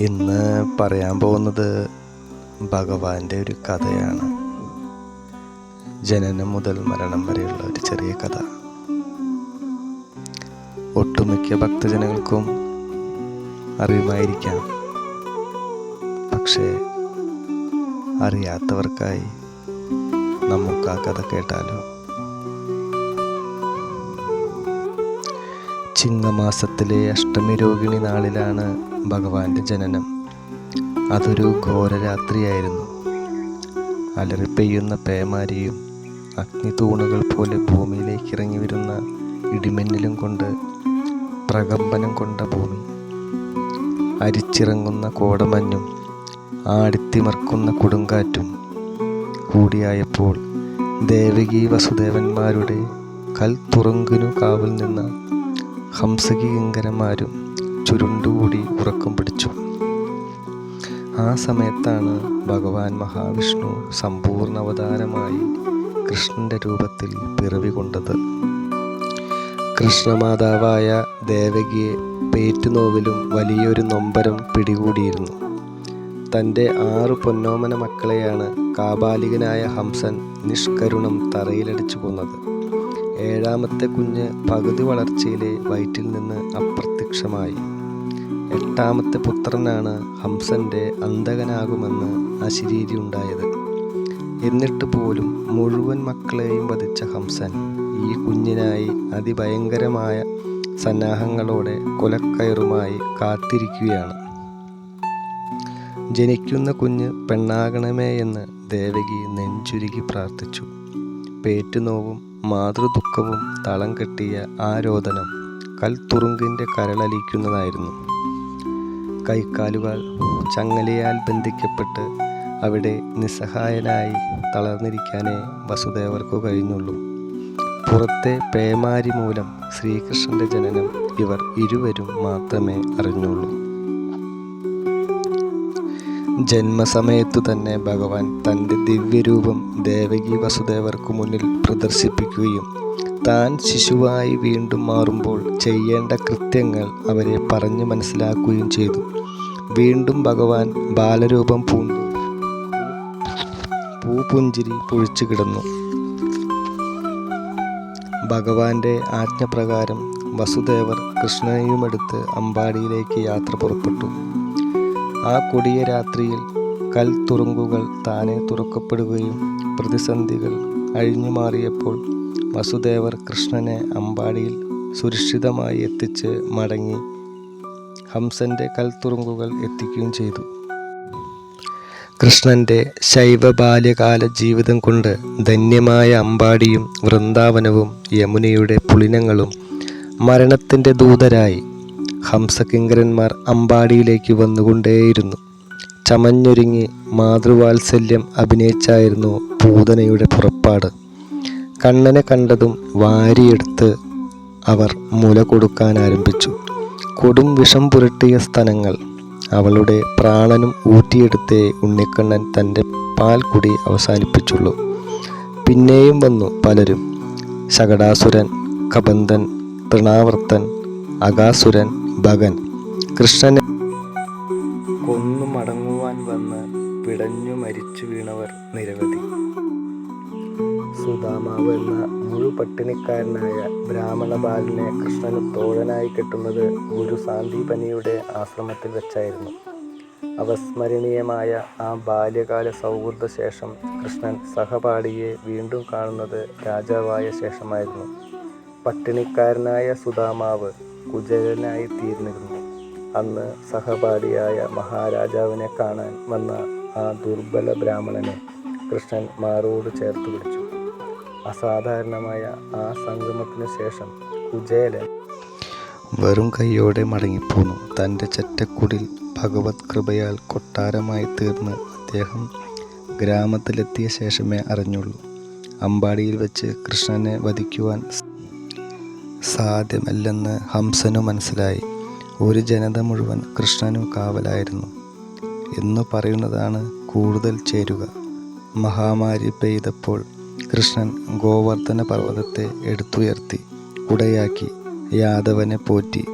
ഇന്ന് പറയാൻ പോകുന്നത് ഭഗവാന്റെ ഒരു കഥയാണ്. ജനനം മുതൽ മരണം വരെയുള്ള ഒരു ചെറിയ കഥ. ഒട്ടുമിക്ക ഭക്തജനങ്ങൾക്കും അറിയുമായിരിക്കാം. പക്ഷേ അറിയാത്തവർക്കായി നമുക്ക് ആ കഥ കേട്ടാലോ? ചിങ്ങമാസത്തിലെ അഷ്ടമി രോഹിണി നാളിലാണ് ഭഗവാന്റെ ജനനം. അതൊരു ഘോരരാത്രിയായിരുന്നു അലറിപ്പെയ്യുന്ന പേമാരിയും അഗ്നി തൂണുകൾ പോലെ ഭൂമിയിലേക്ക് ഇറങ്ങി വരുന്ന ഇടിമിന്നലും കൊണ്ട് പ്രകമ്പനം കൊണ്ട ഭൂമി. അരിച്ചിറങ്ങുന്ന കോടമഞ്ഞും ആടിത്തിമർക്കുന്ന കൊടുങ്കാറ്റും കൂടിയായപ്പോൾ ദേവകി വസുദേവന്മാരുടെ കൽ തുറങ്കിനു കാവൽ നിന്ന ഹംസകിങ്കരന്മാരും ചുരുണ്ടുകൂടി ഉറക്കം പിടിച്ചു. ആ സമയത്താണ് ഭഗവാൻ മഹാവിഷ്ണു സമ്പൂർണ അവതാരമായി കൃഷ്ണന്റെ രൂപത്തിൽ പിറവി കൊണ്ടത്. കൃഷ്ണമാതാവായ ദേവകിയെ പേറ്റുനോവിലും വലിയൊരു നൊമ്പരം പിടികൂടിയിരുന്നു. തന്റെ ആറു പൊന്നോമന മക്കളെയാണ് കാബാലികനായ ഹംസൻ നിഷ്കരുണം തറയിലടിച്ചു കൊന്നത്. ഏഴാമത്തെ കുഞ്ഞ് പകുതി വളർച്ചയിലെ വയറ്റിൽ നിന്ന് അപ്രത്യക്ഷമായി. എട്ടാമത്തെ പുത്രനാണ് ഹംസന്റെ അന്തകനാകുമെന്ന് അശരീരി ഉണ്ടായത്. എന്നിട്ട് പോലും മുഴുവൻ മക്കളെയും വധിച്ച ഹംസൻ ഈ കുഞ്ഞിനായി അതിഭയങ്കരമായ സന്നാഹങ്ങളോടെ കൊലക്കയറുമായി കാത്തിരിക്കുകയാണ്. ജനിക്കുന്ന കുഞ്ഞ് പെണ്ണാകണമേ എന്ന് ദേവകി നെഞ്ചുരുകി പ്രാർത്ഥിച്ചു. പേറ്റുനോവും മാതൃദുഃഖവും തളം കെട്ടിയ ആ രോദനം കൽത്തുറുങ്കിന്റെ കരളലിക്കുന്നതായിരുന്നു കൈക്കാലുകൾ ചങ്ങലയാൽ ബന്ധിക്കപ്പെട്ട് അവിടെ നിസ്സഹായനായി തളർന്നിരിക്കാനേ വസുദേവർക്കു കഴിഞ്ഞുള്ളൂ. പുറത്തെ പേമാരി മൂലം ശ്രീകൃഷ്ണന്റെ ജനനം ഇവർ ഇരുവരും മാത്രമേ അറിഞ്ഞുള്ളൂ. ജന്മസമയത്തു തന്നെ ഭഗവാൻ തന്റെ ദിവ്യരൂപം ദേവകി വസുദേവർക്കു മുന്നിൽ പ്രദർശിപ്പിക്കുകയും താൻ ശിശുവായി വീണ്ടും മാറുമ്പോൾ ചെയ്യേണ്ട കൃത്യങ്ങൾ അവരെ പറഞ്ഞു മനസ്സിലാക്കുകയും ചെയ്തു. വീണ്ടും ഭഗവാൻ ബാലരൂപം പൂണ്ടു. പൂപുഞ്ചിരി പൊഴിച്ചു കിടന്നു. ഭഗവാന്റെ ആജ്ഞപ്രകാരം വസുദേവർ കൃഷ്ണനെയുമെടുത്ത് അമ്പാടിയിലേക്ക് യാത്ര പുറപ്പെട്ടു. ആ കൊടിയ രാത്രിയിൽ കൽ തുറുങ്കുകൾ താനെ തുറക്കപ്പെടുകയും പ്രതിസന്ധികൾ അഴിഞ്ഞു മാറിയപ്പോൾ വസുദേവർ കൃഷ്ണനെ അമ്പാടിയിൽ സുരക്ഷിതമായി എത്തിച്ച് മടങ്ങി ഹംസന്റെ കൽത്തുറുങ്കുകൾ എത്തിക്കുകയും ചെയ്തു. കൃഷ്ണന്റെ ശൈവ ബാല്യകാല ജീവിതം കൊണ്ട് ധന്യമായ അമ്പാടിയും വൃന്ദാവനവും യമുനയുടെ പുളിനങ്ങളും മരണത്തിന്റെ ദൂതരായി ഹംസകിങ്കരന്മാർ അമ്പാടിയിലേക്ക് വന്നുകൊണ്ടേയിരുന്നു. ചമഞ്ഞൊരുങ്ങി മാതൃവാത്സല്യം അഭിനയിച്ചായിരുന്നു പൂതനയുടെ പുറപ്പാട്. കണ്ണനെ കണ്ടതും വാരിയെടുത്ത് അവർ മുല കൊടുക്കാൻ ആരംഭിച്ചു. കൊടും വിഷം പുരട്ടിയ സ്ഥലങ്ങൾ അവളുടെ പ്രാണനും ഊറ്റിയെടുത്തേ ഉണ്ണിക്കണ്ണൻ തന്റെ കുടി അവസാനിപ്പിച്ചുള്ളൂ. പിന്നെയും വന്നു പലരും. ശകടാസുരൻ കബന്ധൻ തൃണാവർത്തൻ അകാസുരൻ ഭഗൻ. കൃഷ്ണനെ കൊന്നു മടങ്ങുവാൻ വന്ന് പിടഞ്ഞു മരിച്ചു വീണവർ നിരവധി. സുദാമാവ് എന്ന മുഴുപട്ടിണിക്കാരനായ ബ്രാഹ്മണ ബാലനെ കൃഷ്ണന് തോഴനായി കെട്ടുന്നത് ഗുരു സാന്ദീപനിയുടെ ആശ്രമത്തിൽ വെച്ചായിരുന്നു. അവസ്മരണീയമായ ആ ബാല്യകാല സൗഹൃദ ശേഷം കൃഷ്ണൻ സഹപാഠിയെ വീണ്ടും കാണുന്നത് രാജാവായ ശേഷമായിരുന്നു. പട്ടിണിക്കാരനായ സുദാമാവ് കുചേലനായി തീർന്നിരുന്നു. അന്ന് സഹപാഠിയായ മഹാരാജാവിനെ കാണാൻ വന്ന ആ ദുർബല ബ്രാഹ്മണനെ കൃഷ്ണൻ മാറോട് ചേർത്ത് പിടിച്ചു. അസാധാരണമായ ആ സംഗമത്തിനു ശേഷം കുചേലൻ വെറും കൈയോടെ മടങ്ങിപ്പോന്നു. തന്റെ ചെറ്റക്കുടിൽ ഭഗവത് കൃപയാൽ കൊട്ടാരമായി തീർന്ന് അദ്ദേഹം ഗ്രാമത്തിലെത്തിയ ശേഷമേ അറിഞ്ഞുള്ളൂ. അമ്പാടിയിൽ വെച്ച് കൃഷ്ണനെ വധിക്കുവാൻ സാധ്യമല്ലെന്ന് ഹംസനു മനസ്സിലായി. ഒരു ജനത മുഴുവൻ കൃഷ്ണനു കാവലായിരുന്നു. എന്നു പറയുന്നതാണ് കൂടുതൽ ചേരുക. മഹാമാരി പെയ്തപ്പോൾ കൃഷ്ണൻ ഗോവർദ്ധന പർവതത്തെ എടുത്തുയർത്തി കുടയാക്കി യാദവനെ പോറ്റി.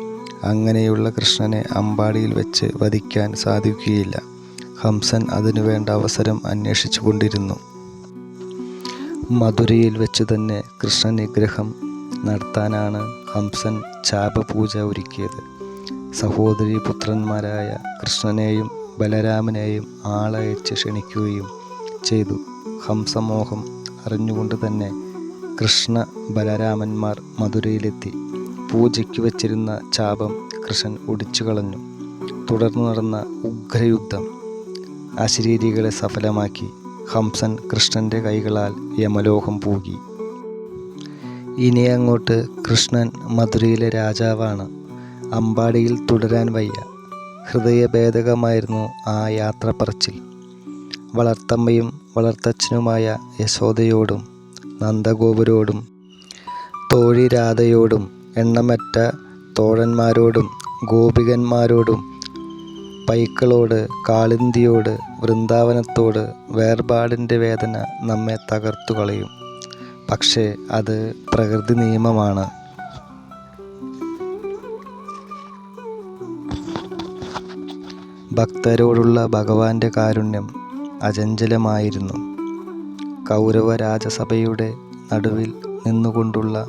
അങ്ങനെയുള്ള കൃഷ്ണനെ അമ്പാടിയിൽ വെച്ച് വധിക്കാൻ സാധിക്കുകയില്ല. ഹംസൻ അതിനുവേണ്ട അവസരം അന്വേഷിച്ചു കൊണ്ടിരുന്നു. മധുരയിൽ വെച്ച് തന്നെ കൃഷ്ണ നിഗ്രഹം നടത്താനാണ് ഹംസൻ ചാപപൂജ ഒരുക്കിയത്. സഹോദരി പുത്രന്മാരായ കൃഷ്ണനെയും ബലരാമനെയും ആളയച്ച് ക്ഷണിക്കുകയും ചെയ്തു. ഹംസമോഹം അറിഞ്ഞുകൊണ്ട് തന്നെ കൃഷ്ണ ബലരാമന്മാർ മധുരയിലെത്തി. പൂജയ്ക്ക് വച്ചിരുന്ന ചാപം കൃഷ്ണൻ ഒടിച്ചു കളഞ്ഞു. തുടർന്ന് നടന്ന ഉഗ്രയുദ്ധം അശരീരികളെ സഫലമാക്കി. ഹംസൻ കൃഷ്ണന്റെ കൈകളാൽ യമലോകം പൂകി. ഇനി അങ്ങോട്ട് കൃഷ്ണൻ മധുരയിലെ രാജാവാണ്. അമ്പാടിയിൽ തുടരാൻ വയ്യ. ഹൃദയഭേദകമായിരുന്നു ആ യാത്ര പറച്ചിൽ വളർത്തമ്മയും വളർത്തച്ഛനുമായ യശോദയോടും നന്ദഗോപുരോടും തോഴി രാധയോടും എണ്ണമറ്റ തോഴന്മാരോടും ഗോപികന്മാരോടും പൈക്കളോട് കാളിന്തിയോട് വൃന്ദാവനത്തോട് വേർപാടിന്റെ വേദന നമ്മെ തകർത്തു കളയും പക്ഷേ അത് പ്രകൃതി നിയമമാണ്. ഭക്തരോടുള്ള ഭഗവാന്റെ കാരുണ്യം അചഞ്ചലമായിരുന്നു. കൗരവ രാജസഭയുടെ നടുവിൽ നിന്നുകൊണ്ടുള്ള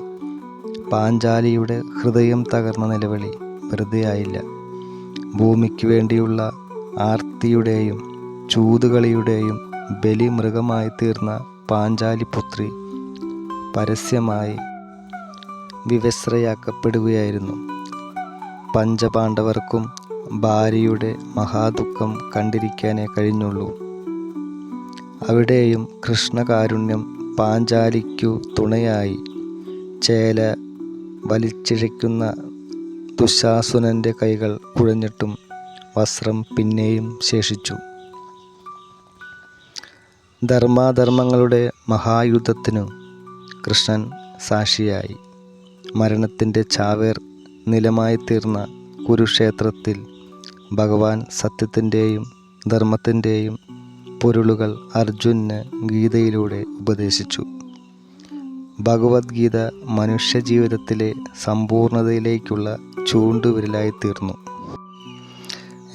പാഞ്ചാലിയുടെ ഹൃദയം തകർന്ന നിലവിളി വെറുതെയായില്ല. ഭൂമിക്ക് വേണ്ടിയുള്ള ആർത്തിയുടെയും ചൂതുകളിയുടെയും ബലിമൃഗമായി തീർന്ന പാഞ്ചാലി പാഞ്ചാലിപുത്രി പരസ്യമായി വിവസ്ത്രയാക്കപ്പെടുകയായിരുന്നു പഞ്ചപാണ്ഡവർക്കും ഭാര്യയുടെ മഹാദുഃഖം കണ്ടിരിക്കാനേ കഴിഞ്ഞുള്ളൂ. അവിടെയും കൃഷ്ണകാരുണ്യം പാഞ്ചാലിക്കു തുണയായി. ചേല വലിച്ചിഴയ്ക്കുന്ന ദുശാസുനന്റെ കൈകൾ കുഴഞ്ഞിട്ടും വസ്ത്രം പിന്നെയും ശേഷിച്ചു. ധർമാധർമ്മങ്ങളുടെ മഹായുദ്ധത്തിനു കൃഷ്ണൻ സാക്ഷിയായി. മരണത്തിന്റെ ചാവേർ നിലമായി തീർന്ന കുരുക്ഷേത്രത്തിൽ ഭഗവാൻ സത്യത്തിന്റെയും ധർമ്മത്തിന്റെയും പൊരുളുകൾ അർജുനന് ഗീതയിലൂടെ ഉപദേശിച്ചു. ഭഗവത്ഗീത മനുഷ്യജീവിതത്തിലെ സമ്പൂർണതയിലേക്കുള്ള ചൂണ്ടുവിരലായിത്തീർന്നു.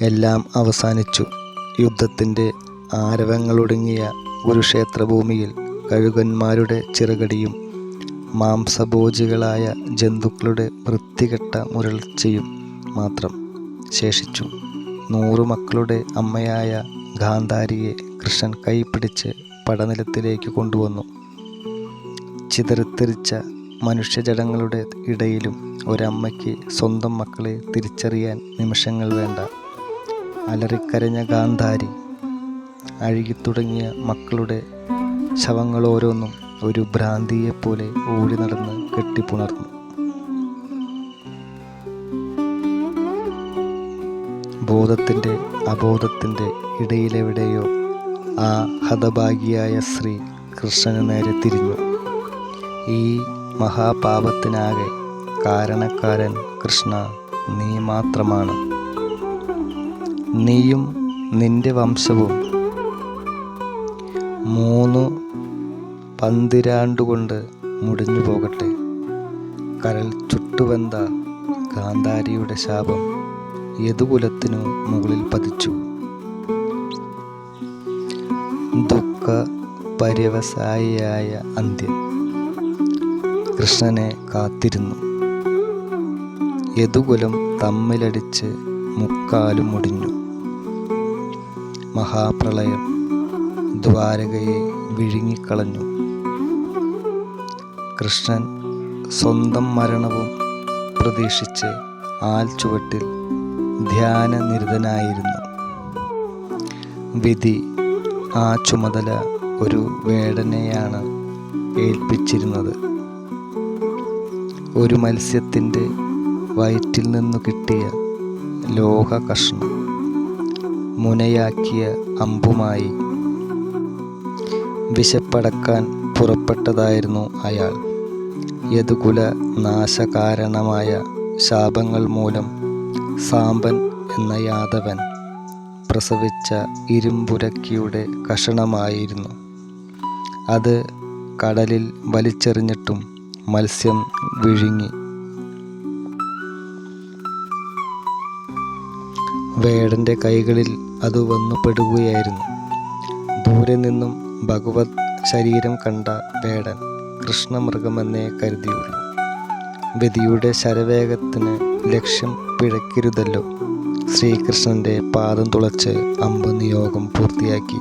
എല്ലാം അവസാനിച്ചു. യുദ്ധത്തിന്റെ ആരവങ്ങളൊടുങ്ങിയ കുരുക്ഷേത്രഭൂമിയിൽ കഴുകന്മാരുടെ ചിറകടിയും മാംസഭോജികളായ ജന്തുക്കളുടെ വൃത്തികെട്ട മുരൾച്ചയും മാത്രം ശേഷിച്ചു. നൂറു മക്കളുടെ അമ്മയായ ഗാന്ധാരിയെ കൃഷ്ണൻ കൈപിടിച്ച് പടനിലത്തിലേക്ക് കൊണ്ടുവന്നു. ചിതറിത്തെറിച്ച മനുഷ്യജടങ്ങളുടെ ഇടയിലും ഒരമ്മയ്ക്ക് സ്വന്തം മക്കളെ തിരിച്ചറിയാൻ നിമിഷങ്ങൾ വേണ്ട. അലറിക്കരഞ്ഞ ഗാന്ധാരി അഴുകിത്തുടങ്ങിയ മക്കളുടെ ശവങ്ങളോരോന്നും ഒരു ഭ്രാന്തിയെപ്പോലെ ഓടി നടന്ന് കെട്ടിപ്പുണർന്നു. ബോധത്തിന്റെ അബോധത്തിന്റെ ഇടയിലെവിടെയോ ആ ഹതഭാഗിയായ സ്ത്രീ കൃഷ്ണന് നേരെ തിരിഞ്ഞു. ഈ മഹാപാപത്തിനാകെ കാരണക്കാരൻ കൃഷ്ണ നീ മാത്രമാണ്. നീയും നിന്റെ വംശവും മൂന്ന് പന്തിരാണ്ടുകൊണ്ട് മുടിഞ്ഞു പോകട്ടെ. കരൽ ചുട്ടുവെന്ത ഗാന്ധാരിയുടെ ശാപം യദുകുലത്തിനു മുകളിൽ പതിച്ചു. ദുഃഖ പര്യവസായിയായ അന്ത്യം. കൃഷ്ണനെ കാത്തിരുന്നു. യദുകുലം തമ്മിലടിച്ച് മുക്കാലും മുടിഞ്ഞു മഹാപ്രളയം ദ്വാരകയെ വിഴുങ്ങിക്കളഞ്ഞു. കൃഷ്ണൻ സ്വന്തം മരണവും പ്രതീക്ഷിച്ച് ആൽച്ചുവട്ടിൽ ധ്യാനനിരതനായിരുന്നു. വിധി ആ ചുമതല ഒരു വേടനെയാണ് ഏൽപ്പിച്ചിരുന്നത്. ഒരു മത്സ്യത്തിന്റെ വയറ്റിൽ നിന്നു കിട്ടിയ ലോഹ കഷ്ണം മുനയാക്കിയ അമ്പുമായി വിശപ്പടക്കാൻ പുറപ്പെട്ടതായിരുന്നു അയാൾ. യദുകുല നാശകാരണമായ ശാപങ്ങൾ മൂലം സാമ്പൻ എന്ന യാദവൻ പ്രസവിച്ച ഇരുമ്പുരക്കിയുടെ കഷണമായിരുന്നു. അത് കടലിൽ വലിച്ചെറിഞ്ഞിട്ടും മത്സ്യം വിഴുങ്ങി. വേടന്റെ കൈകളിൽ അത് വന്നുപെടുകയായിരുന്നു ദൂരെ നിന്നും ഭഗവത് ശരീരം കണ്ട വേടൻ കൃഷ്ണമൃഗമെന്നേ കരുതിയുള്ളൂ. വിധിയുടെ ശരവേഗത്തിന് ലക്ഷ്യം പിഴക്കരുതല്ലോ ശ്രീകൃഷ്ണന്റെ പാദം തുളച്ച് അമ്പ് നിയോഗം പൂർത്തിയാക്കി.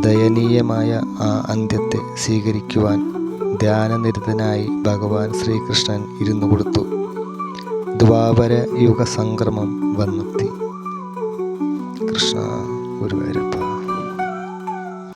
ദയനീയമായ ആ അന്ത്യത്തെ സ്വീകരിക്കുവാൻ ധ്യാനനിരതനായി ഭഗവാൻ ശ്രീകൃഷ്ണൻ ഇരുന്നു കൊടുത്തു ദ്വാപര യുഗ സംക്രമം വന്നെത്തി.